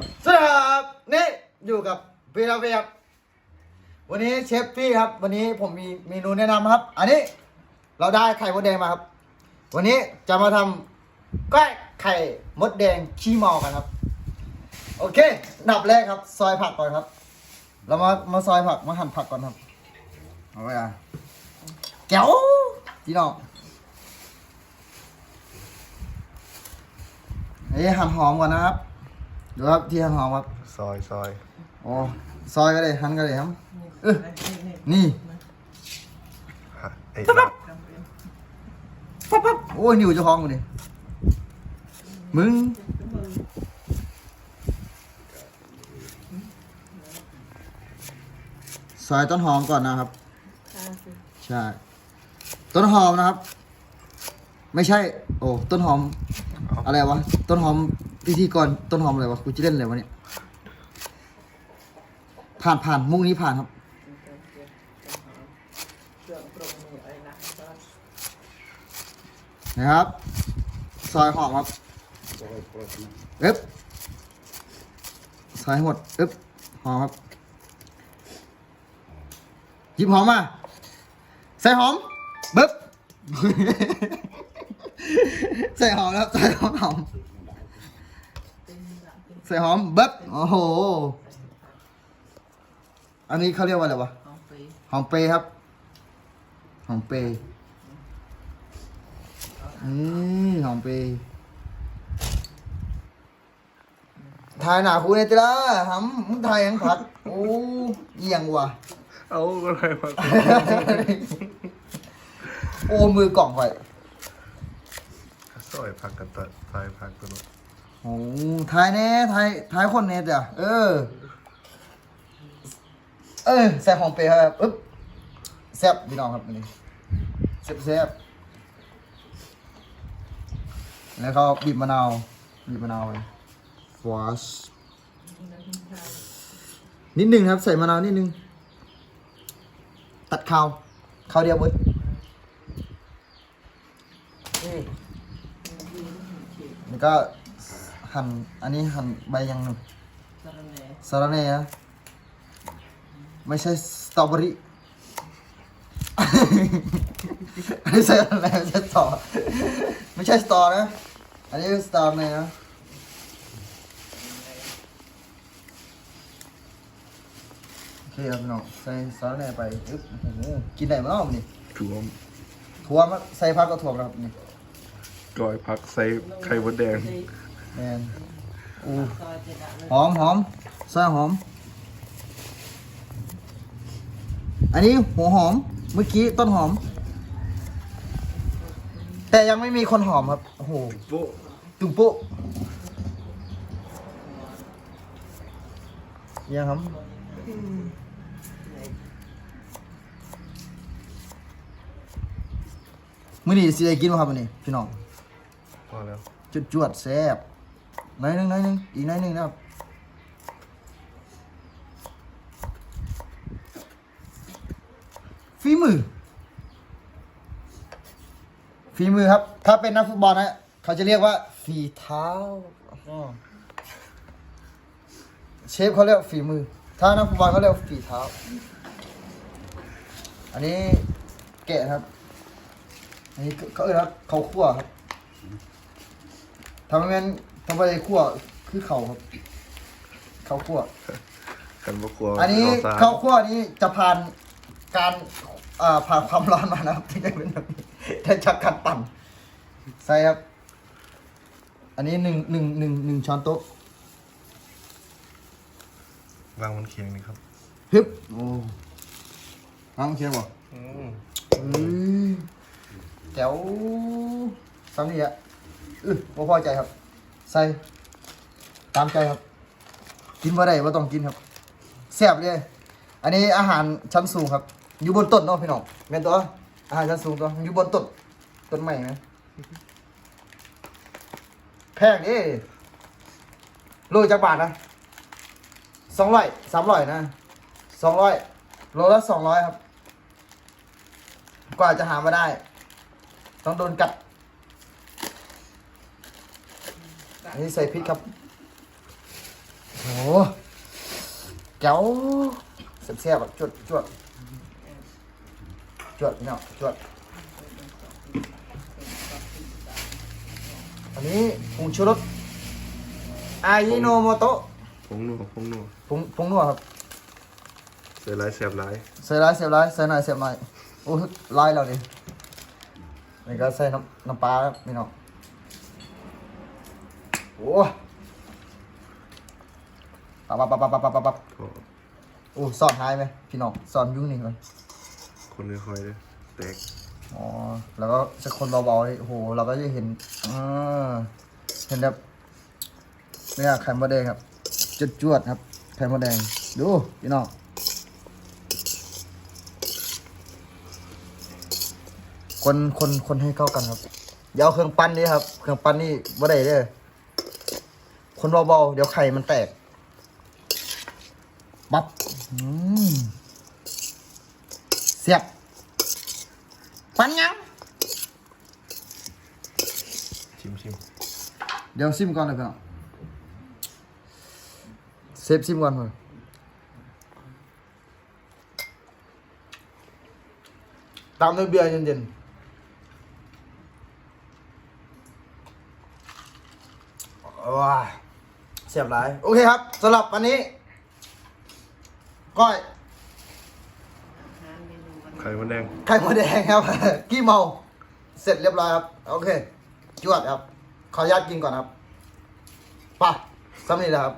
สวัสดีครับนี่อยู่กับพี่ราเวียครับวันนี้เชฟพี่ครับ วันนี้ผมมีเมนูแนะนำครับ อันนี้เราได้ไข่มดแดงมาครับ วันนี้จะมาทำก้อยไข่มดแดงขี้เมากันครับ โอเคอันดับแรกครับ ซอยผักก่อนครับ เรามามาซอยผักมาหั่นผักก่อนครับเอาไว้อะแก้วพี่น้องนี่หั่นหอมก่อนนะครับ ดูครับที่หั่นหอมครับ ซอยซอยโอ้ซอยก็ได้หั่นก็ได้ครับเออนี่ฮะไอ้ลับปั๊บปั๊บโอ้ยนิ้วเจ้าของกูดิมึงซอยต้นหอมก่อนนะครับ ใช่ ต้นหอมนะครับ ไม่ใช่ โอ้ต้นหอม อะไรวะ ต้นหอม พิธีกรต้นหอมอะไรวะกูจะเล่นอะไรวะเนี่ย ผ่านผ่านมุกนี้ผ่านครับ นะครับ ซอยหอมครับเอ๊บซอยหมดเอ๊บหอมครับหยิบหอมมาใส่หอมบึ๊บ ใส่หอมแล้วใส่หอมหอม ใส่หอมบึ๊บโอ้โห อันนี้เขาเรียกว่าอะไรวะหอมเปรย์ครับ หอมเปรย์นี่หอมเปรย์ถ่ายหนาคูเนี่ยจ้าหำมึงถ่ายยังผัด โอ้เอียงว่ะ เอาก็เลยมา โอ้มือกล่องไป ซอยผักกันตัดซอยผักกัน โอ้ถ่ายแน่ถ่ายถ่ายคนเนี่ยจ้ะเออ เออแซ่บหอมเปย์ครับอึ๊บแซ่บพี่น้องครับนนี้แซ่บแซ่บแล้วก็บีบมะนาวบีบมะนาวไปฟอสนิดหนึ่งครับ ใส่มะนาวนิดหนึ่งตัดข้าวข้าวเดียวเบิดนี่แล้วก็ หั่นอันนี้หั่นใบยังหนึ่งสาระแหน่นะไม่ใช่สตรอเบอรี่ไม่ใช่อะไรไม่ใช่สตอไม่ใช่สตอนะ อันนี้สตอเลยนะโอเคครับพี่น้องใส่สาระแหน่ไปอึ๊บโอ้โหกินได้ไหมน้องนี่ถ่วมถั่วมาใส่ผักก็ถั่วครับนี่กอยผักใส่ไข่มดแดง แมนอู้หอมหอมซอยหอม อันนี้หัวหอม เมื่อกี้ต้นหอม แต่ยังไม่มีคนหอมครับ โอ้โหโป๊ะตุ่มโป๊ะยังครับมื้อนี้สิได้กินบ่ครับมื้อนี้พี่น้องพอแล้วจุดจวดๆแซ่บห น้อยหนึงน้อยหนึงอีกน้อยหนึงนะครับฝีมือฝีมือครับ ถ้าเป็นนักฟุตบอลนะเขาจะเรียกว่าฝีเท้าเชฟเขาเรียกฝีมือ ถ้านักฟุตบอลเขาเรียกว่าฝีเท้า อันนี้แกะครับ อันนี้เขาเรียกเขาคั่วครับทำไมงั้น ทำไมคั่วคือเขาครับเขาคั่ว กันบะครัวอันนี้เาซาข้าวคั่วนี้จะผ่านการอ่าผ่านความร้อนมานะครับถึงจะเป็นแบบนี้แต่จากการปั่นใส่ครับ อันนี้หนึ่งหนึ่งหนึ่งหนึ่งช้อนโต๊ะวางบนเคียงนี่ครับฮึบโอ้ฟังเชียร์บอกอืมอือแจ๋วสำนีอะอือบ่พอใจครับ ใส่ตามใจครับ กินบ่ได้ว่าต้องกินครับแซ่บเลยอันนี้อาหารชั้นสูงครับ อยู่บนต้นเนาะพี่น้องแม่นตัวอาหารชั้นสูงตัวอยู่บนต้นต้นใหม่นะแพงเด้โลจักบาทนะสองร้อยสามร้อยนะสองร้อยโลละสองร้อยครับ กว่าจะหามาได้ ต้องโดนกัด อันนี้ใส่พริกครับโหเจ้าเสียบๆแบบจวดจวดจวดเนาะจวด อันนี้ผงชูรสอายิโนโมโตะผงนัวผงนัวผงผงนัวครับ ใส่ร้ายแสบร้ายใส่ร้ายเสียบร้ายใส่หน่อยเสียบหน่อยโอ้ยลายเราดินี่ก็ใส่น้ำน้ำปลาครับพี่น้อง โอ้ปับปับปับปับปับปับปับพอโอ้สอนหายไหมพี่น้องสอนยุ่งนี่ก่อนคนค่อยๆเลยแตกอ๋อแล้วก็จะคนเบาๆเลยโอ้โหเราก็จะเห็นอ่าเห็นแบบเนี่ยไข่มดแดงครับจุดจวดๆครับไข่มดแดงดูพี่น้องคนคนคนให้เข้ากันครับอย่าเอาเครื่องปั้นนี่ครับ เครื่องปั้นนี่บ่ได้เด้อ คนเบาๆเดี๋ยวไข่มันแตก ปั๊บอืมเสียบปันยังชิมชิมเดี๋ยวซิมก่อนเลยพี่น้องเซฟซิมก่อนเลยตามด้วยเบียร์เย็นๆว้า เสียบหลาย โอเคครับสำหรับวันนี้ ก้อยไข่มดแดง ไข่มดแดงครับ กี้เมา เสร็จเรียบร้อยครับ โอเค จวดครับ ขออนุญาตกินก่อนครับไป่ะสำนีแหละครับ